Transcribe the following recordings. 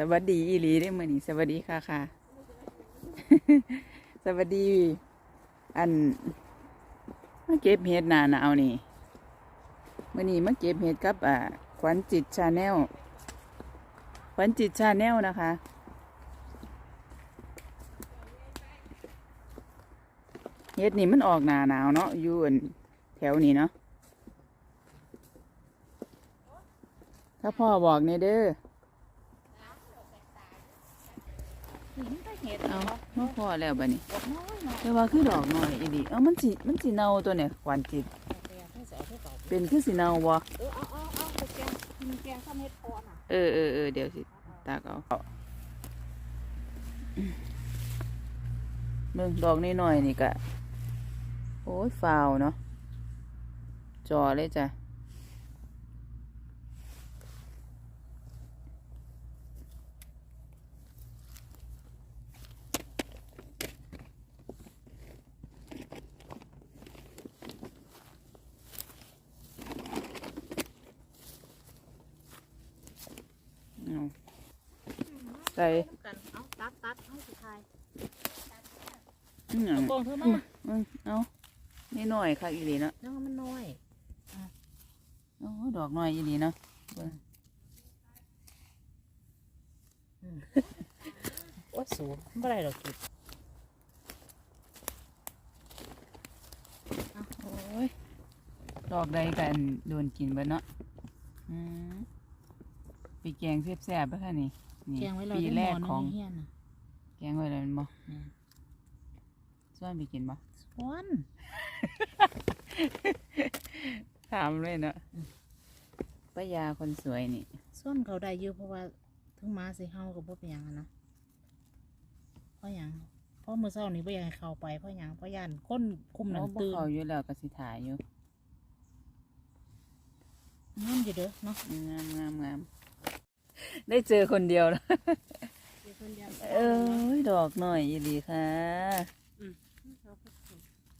สวัสดีอีลีได้อมือนี้สวัสดีค่ะค่ะ สวัสดี อันมาเก็บเห็ดนาหนานี่มื่อนี้มาเก็บเห็ดกับอ่าขวัญจิตชาแนลขวัญจิตชาแนลนะคะเห็ดนี่มันออกหนาหนาวเนาะอยู่อันแถวนี้เนาะถ้าพ่อบอกเนี่ยเด้อ เอามาพอแล้วบัดนี้แต่ว่าคือดอกน้อยอีดีเอามันสิมันสิเน่าตัวเนี่ยขวัญจิต เป็นคือสิเน่าบ่เออเอาเอาเอาไปแกงกินแกงข้าวเม็ดพอน่ะเออเออเออเดี๋ยวสิตากเอาเบิ่งดอกน้อยๆนี่ก็โอ้ยฟาวเนาะจอเลยจ้ะเอา ใส่กันเอาตัดตัดเอาสุดท้ายอื้อหยังกองเธอมาเบิ่งเอานี่น้อยค่ะอีหลีเนาะน้องมันน้อยโอ้ดอกน้อยอีหลีเนาะเบิ่งโอ้สูงไม่ได้ดอกกิบโอ้ยดอกใดกันโดนกินเบิดเนาะอืมไปแกงแซ่บๆไปค่ะนี่ นี่แกงไว้เราปีได้แรหกมอของนึงเฮียนน่ะแกงไว้แล้วแมันบ่อืมส่วนไปกินบ่สวนถามเลยเนาะป้ายาคนสวยนี่ส่วนเขาได้เยอะเพราะว่าถึงมาสิเฮากับพ่เป็นหยังอะนะเพราะหยังเพราะมื้อเช้านี้บ่อยากให้เข้าไปเพราะหยังเพราะย่านคนคุมหนัโอ้งบ่ตื่นเขาอยู่แล้วก็สิถ่ายอยู่งามอยู่เด้อเนาะงามงามงาม ได้เจอคนเดียวแล้วเอ้ยดอกหน่อยอีหลีค่ะ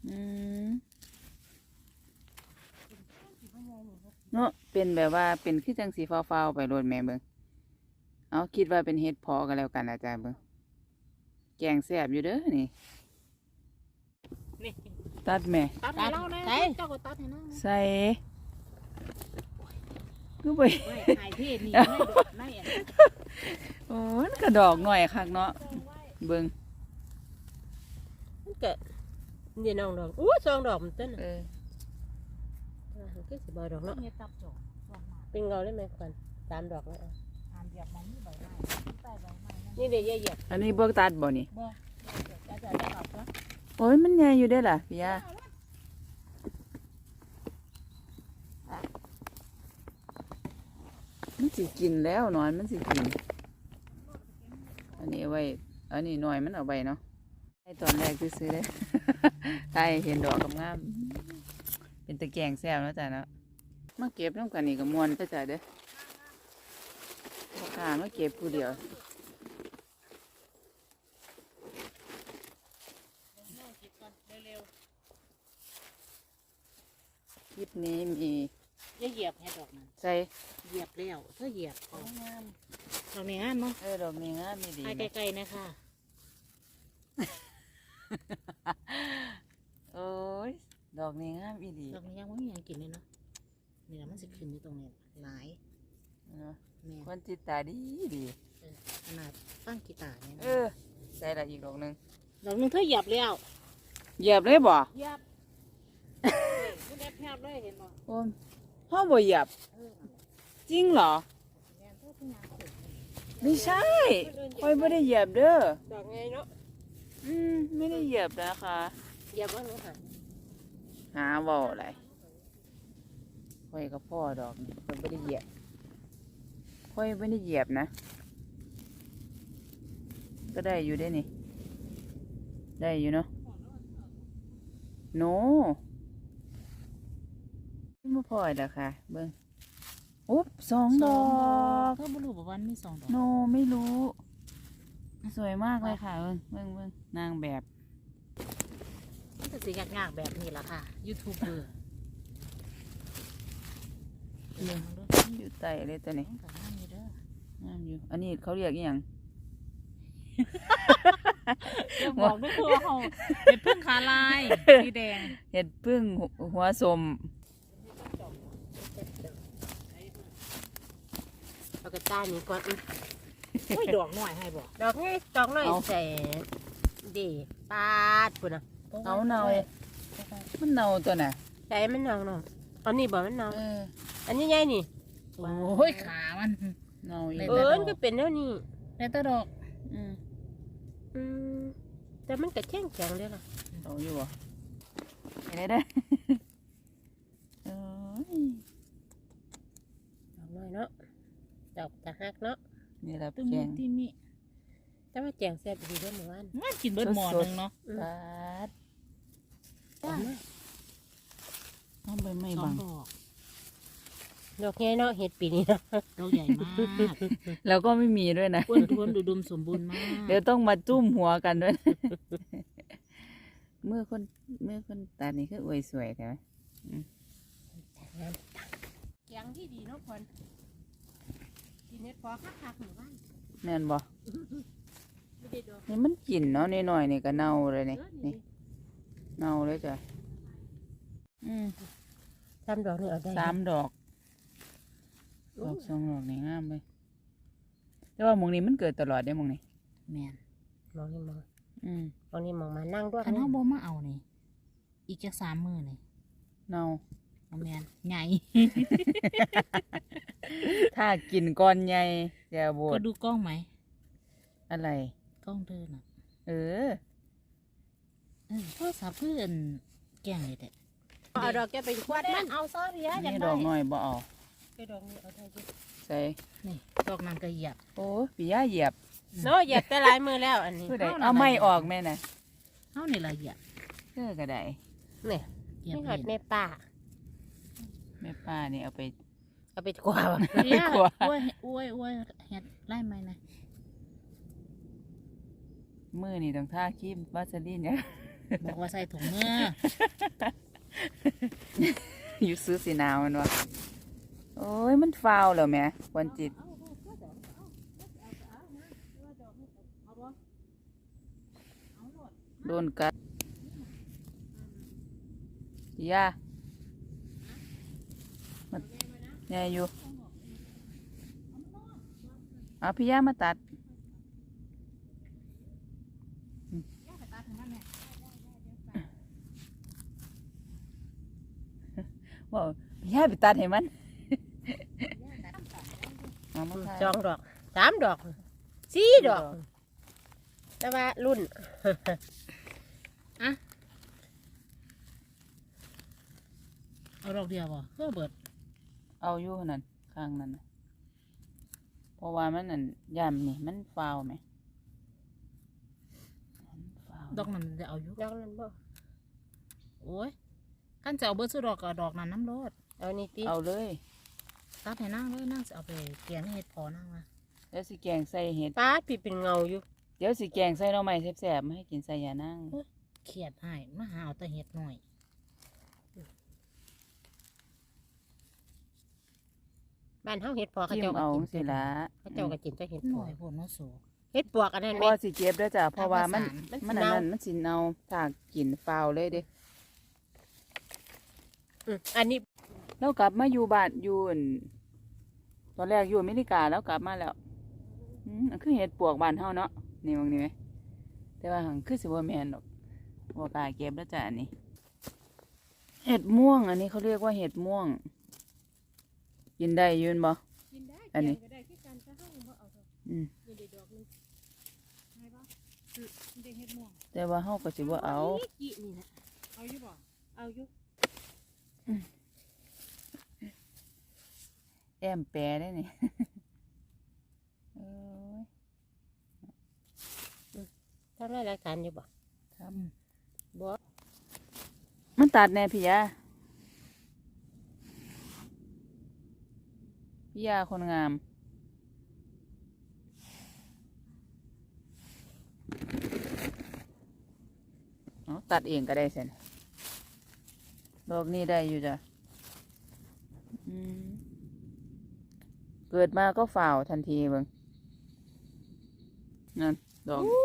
อืมเนาะเป็นแบบว่าเป็นคือจังสีฟ้าวๆไปโรดแม่เบิงเอาคิดว่าเป็นเฮ็ดเพอกันแล้วกันอาจารย์เบิงแกงแซ่บอยู่เด้อนี่ นี่ตัดแม่ตัดให้เราแน่เจ้าก็ตัดให้เราใส่ ก็ไปไว้ถ่ายเพศนี่ในดอกในอันโอ้ยมันกระดอกหน่อยคักเนาะเบิงมันก็นี่น้องดอกอู้สองดอกมันเต้นเอน่ะออ่ามันคือสิบ่ดอกเนาะเฮ็ดตับจอกส่วนมากเป็นเงาได้ไหมควันสามดอกแล้วอะอ่านเหยียบมองนี่ใบไม้ใต้ใบไม้นั่นนี่เดี๋ยวเหยียบอันนี้เบิกตัดบ่นี่บ่เดี๋ยวจะจะได้กลับก็โอ้ยมันใหญ่อยู่ได้อล่ะพี่ยามัน สิกินแล้วหนอนมันสิกิน อันนี้ไว้ อันนี้หน่อยมันเอาไว้เนาะไอตอนแรกซื้อๆเลยใช่เห็นดอกกับงาม เป็นตะแกงแซ่บเนาะจ้ะเนาะ มาเก็บน้ำกันนี่ก็มวนจ้ะเด้อพ่อค้ามาเก็บผู้เดียวคลิปนี้มี อย่าเหยียบให้ดอกมันใส่เหยียบแล้วถ้าเหยียบเอางามดอกนี้งามเนาะเออดอกนี้งามไม่ดีถ่ายนะไกลๆนะคะโอ้ยดอกนี้งามอีดีดอกนี้ยังไม่มีหยังกินเลยเนาะนี่แหละมันสิขึ้นอยู่ตรงนี้หลายเนาะแม่คนจิตตาดีดีเออขนาดตั้งกีตาร์เนี่ยเออใส่ละอีกดอกหนึ่งดอกหนึงเธอเหยียบแล้วเหยียบเลยบ่เหยียบคุณแอบแพบเลยเห็นบ่โอ้ย พ่อบ่เหยียบเออจริงเหรอแม่นเธอเพิ่งยางขึ้นไม่ใช่ค่อยไม่ได้เหยียบเด้อดอกไงเนาะอืมไม่ได้เหยียบนะคะเหยียบว่าหนูหาหาเว่าอะไรค่อยกับพ่อดอกนี่ค่อยไม่ได้เหยียบค่อยไม่ได้เหยียบนะ ก็ได้อยู่ได้นี่ ได้อยู่เนาะโนไม่ พอแล้วค่ะ เบิ้งอุ๊บสองดอกเธอบ่รู้บ่ว่ามันมีสองดอก โนไม่รู้ สวยมากเลยค่ะ เบิ้งเบิ้งเบิ้งนางแบบมันจะสิยากๆแบบนี้ล่ะค่ะ ยูทูบเบอร์อยู่ใต้เลยตัวนี้มันก็งามอยู่เด้องามอยู่อยู่ อันนี้เขาเรียกอหย่างอย่าบอกด้วยคือว่าเขาเป็นพึ่งขาลายสีแดง เห็ดพึ่งหัวสม เอากระต้ายนี่ก่อนอื้อโอ้ยดอกหน่อยให้บอกดอกนี้ดอกน้อยใส่ดีปาดพุ่นน่ะเอาเนาเลยมันเนาตัวน่ะใส่มันเนาเนาะอันนี้บ่มันเนาเอออันนี้ใหญ่นี่โอ้ยขามัน เนาอีเล่กนเอิ้นก็เป็นแล้วนี่แต่ตะดอกอืมอืมแต่มันก็แข็งแข็งเด้อล่ะเอาอยู่บ่เห็นได้เด้อเอ้ย ดอกน้อยเนาะ ดอกตะหักเนาะนี่แหละตึมแกมิงติมิแต่ว่าแจงแซ่บดีเด้อหมู่บ้านมันกินเบิดหมอสดๆหนึงเนาะอืมปาดจ้าน้ำใบไม้สอบังงดอกดอกใหญ่เนาะเห็ดปีนี้เนาะดอกใหญ่มากแล้วก็ไม่มีด้วยนะอ้วนท้วนดูดมสมบูรณ์มากเดี๋ยวต้องมาจุ้มหัวกันด้วยเมื่อคนเมื่อคนตานี่คืออวยสวยใช่ไหมแกงที่ดีเนาะคน กินเห็ดพอคักๆหมู่บ้านแม่นบ่ไม่ได้ดอกนี่มันกลิ่นเนาะนิดหน่อยๆนี่ก็เน่าเลยนี่เออนี่เน่าเลยจ้ะอืมสามดอกนี่เอาได้สามดอกดอกสองดอกนี่งามเลยแต่ว่าหมองนี้มันเกิดตลอดได้หมองนี้แม่นมองนี่มองอืมมองนี่มองมานั่งด้วยคันเฮาบ่มาเอานี่อีกจักสามมื้อนี่เน่า เอาแม่นใหญ่ถ้ากินก้อนใหญ่อย่าโบก็ดดูกล้องไหมอะไร กล้องเธอน่ะเออ เออโทรศัพท์เพื่อนแกล้งเลยแต่เอาดอกแกเป็นขวดมันเอาซอรี่อยากนี่ดได้อกน้อยบ่เอาแกดอกนี้เอาได้อยู่ใส่นี่ดอกนั้นก็เหยียบโอ้ปียาเหยียบเนาะเหยียบแต่หลายมือแล้วอันนี้ ผู้ใดเอาหน่อยเอาไม่ออกแม่น่ะเฮานี่ละเหยียบเพื่อก็ได้ เนี่ยเหยียบไม่หอดเห็นแม่ป้า แม่ป้านี่เอาไป เอาไปกวาดเรียกลัว อ้วยอ้วยอ้วยเฮ็ดไล่ไหมนะมือนี่ต้องทาครีมวาสลีนเนี่ย บอกว่าใส่ถุงมืออยู่ซื้อสีหนาวมันวะโอ้ยมันฟาวแล้วแหม่ควันจิต โดนกัดยา มันยายอยู่เอาพี่ยามาตัดบอกพี่ยาไปตัดให้มันเอามาถ่ายสองดอกสามดอกสี่ดอก แต่ว่ารุ่นเอาดอกเดียวบ่เพื่อเบิด เอาอยู่นั่นข้างนั้นน่ะเพราะว่ามันนั่นย่ำนี่มันฟาวไหมมันฟาวดอกนั้นจะเอาอยู่ดอกนั้นบ่โอ้ยขั้นจะเอาเบิดซื้อดอกก็เอาดอกนั้นน้ำรดเอานี่ติเอาเลยตัดให้นั่งเลยนั่งจะเอาไปเกลี่ยให้เฮ็ดพอนั่งมาเดี๋ยวสิแกงใส่เห็ดป้าดพี่เป็นเงาอยู่เดี๋ยวสิแกงใส่หน่อไม้แซ่บๆมาให้กินใส่ยานั่งเครียดให้มาหาเอาแต่เฮ็ดหน่อย บ้านเฮาเห็ดพอเขาจิ้เจ้ามก็เอากินสิละเขาเจ้าก็กินแต่เห็ดหพน่ออยโพดเนาะสูเห็ดปวกอันนั้นพแม่อสิเก็บเด้อจ้ะเพราะว่ามันมัมันนสิอันเน่านั้นมันสิเน่าถ้ากินฟาวเลยเด้อืมอันนี้แล้วกลับมาอยู่บ้านอยู่อั่นตอนแรกอยู่อเมริกาแล้วกลับมาแล้วอืมอันคือเห็ดปวกบ้านเฮาเนาะนี่มองนี่ไหมแต่ว่าหังคือสิบ่แม่นดอกบ่กล้าเก็บแล้วจ้ะอันนี้ เห็ดม่วง อันนี้เขาเรียกว่าเห็ดม่วง กินได้อยืนบ่ กินได้อันนี้ แกงก็ได้คือกันแต่เฮาบ่เอาเถอะอืมนี่ได้ดอกหนึงเด็กเฮ็ดม่วงแต่ว่าเฮาก็สิบ่เอา อีกนี่นะเอาอยู่บ่เอาอยู่แอมแปรได้นี่ เอ้ยทำได้รายการอยู่บ่ครับบ่มันตัดแน่พี่ยา พี่ยาคนงามเอาตัดเองก็ได้เสนดอกนี้ได้อยู่จ้ะอืมเกิดมาก็ฝ่าวทันทีเบิงนั่นดอกอู้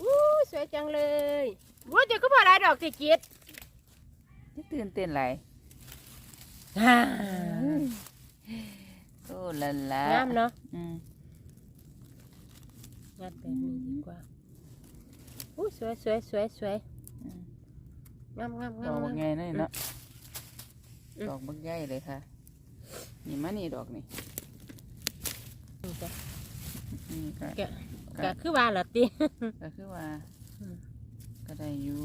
อู้สวยจังเลยว่าเดี๋ยวก็พอได้ดอกติจิตนี่ตื่นเต้นไหลายฮ่า โอ้ละละงามเนาะอืมวัดแบบนี้ดีกว่าอู้สวยสวยสวยสวยอืมงามงามดงาอมกบังากมใหญ่นั่นเนาะอืม ดอกบักใหญ่เลยค่ะ นี่มานี่ดอกนี่นี่จ้ะนี่ก็แกะก็คือว่าละติ ก็คือว่าอืมก็ได้อยู่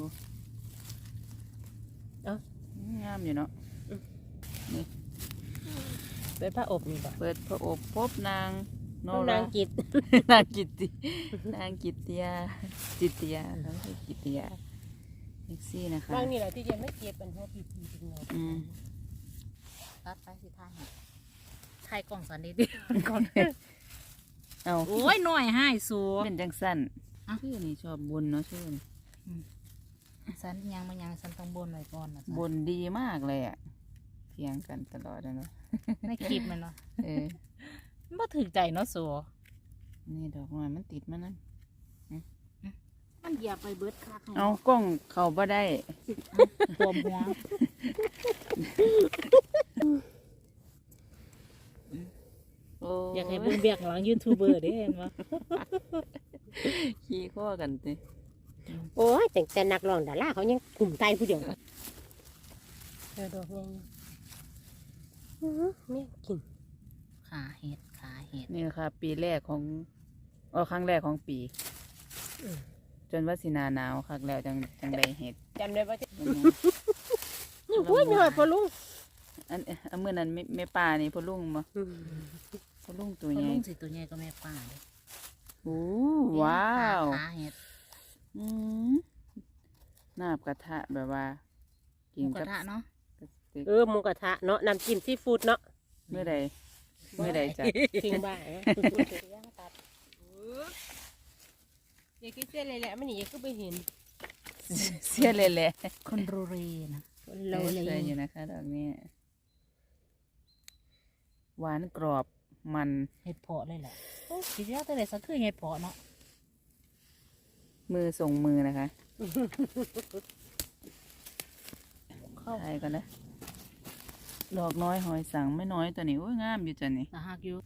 เอ้า งามอยู่เนาะ เป็นพระอบนี่บ่เปิดพระอบพบนางโนน้องรานางกิตนางกิตตินางกิตติยาจิตติยาแล้วก็กิตติยาเอ็กซี่นะคะบางนี่แหละที่จะไม่เก็บเป็นหัวปีปีเป็นเงาอืมตัดไปสิถ่ายให้ถ่ายกล่องสันดีดิก่อนเอาโอ้ยหน่อยให้สูง เป็นจังสั้นอะ ชื่อนี่ชอบบุญเนาะชื่อนี่สันยังมันยังสันต้องบนไว้ก่อนนะบุญดีมากเลยอะเถียงกันตลอดเลยเนาะในคลิปมันเนาะเออมันบ่ถึกใจเนาะสูนี่ดอกไม้มันติดมานั่นมันเหยียบไปเบิดคักเอากล้องเข้าบ่ได้ปวมหัวโอ้อยากให้เบิ่งเบียกหลังยูทูบเบอร์เด้เห็นบ่ขี้ข้อกันติโอ้ยแต่แต่นักร้องดาราเขายังกลุ่มใจผู้เดียวเออดอกยั งอื้อหือแม่งกินขาเห็ดขาเห็ดนี่ค่ะ ปีแรกของเออครั้งแรกของปี จนว่าสิหนาหนาวคักแล้วจังจังได้เห็ดจำได้ป่ะอันนี้โอ้ยไม่ไหวพอลุงอันอันเมื่อนั้นไม่ไม่ป่านี่พ่อลุงมาพ่อลุงตัวพอใหญ่ลุงสิตัวใหญ่ก็แม่ป้าเลยโอ้ว้าวขาเห็ดอืมนาบกระทะแบบว่าหกินมูกกัระบทะเนาะส เต็กเออหมูกระทะเนาะน้ำจิ้มซีฟู้ดเนาะเมื่อใดเมื่อใดจ้ะทิ้งบ้าเนาะอย่าคิดเส้นเลยแหละมันนี่อย่าขึ้นไปเห็น เสียเลยแหละคนโรเรนะเราเออเลยสวยอยู่นะคะดอกนี้หวานกรอบมันเห็ดเพาะเลยแหละโอ้สิเดียวแต่ไหนสักคือเห็ดเพาะเนาะมือส่งมือนะคะเข้าใช่กันนะ ดอกน้อยหอยสังไม่น้อยตัวนี้โอ้ยงามอยู่จ้ะนี่หักอยู่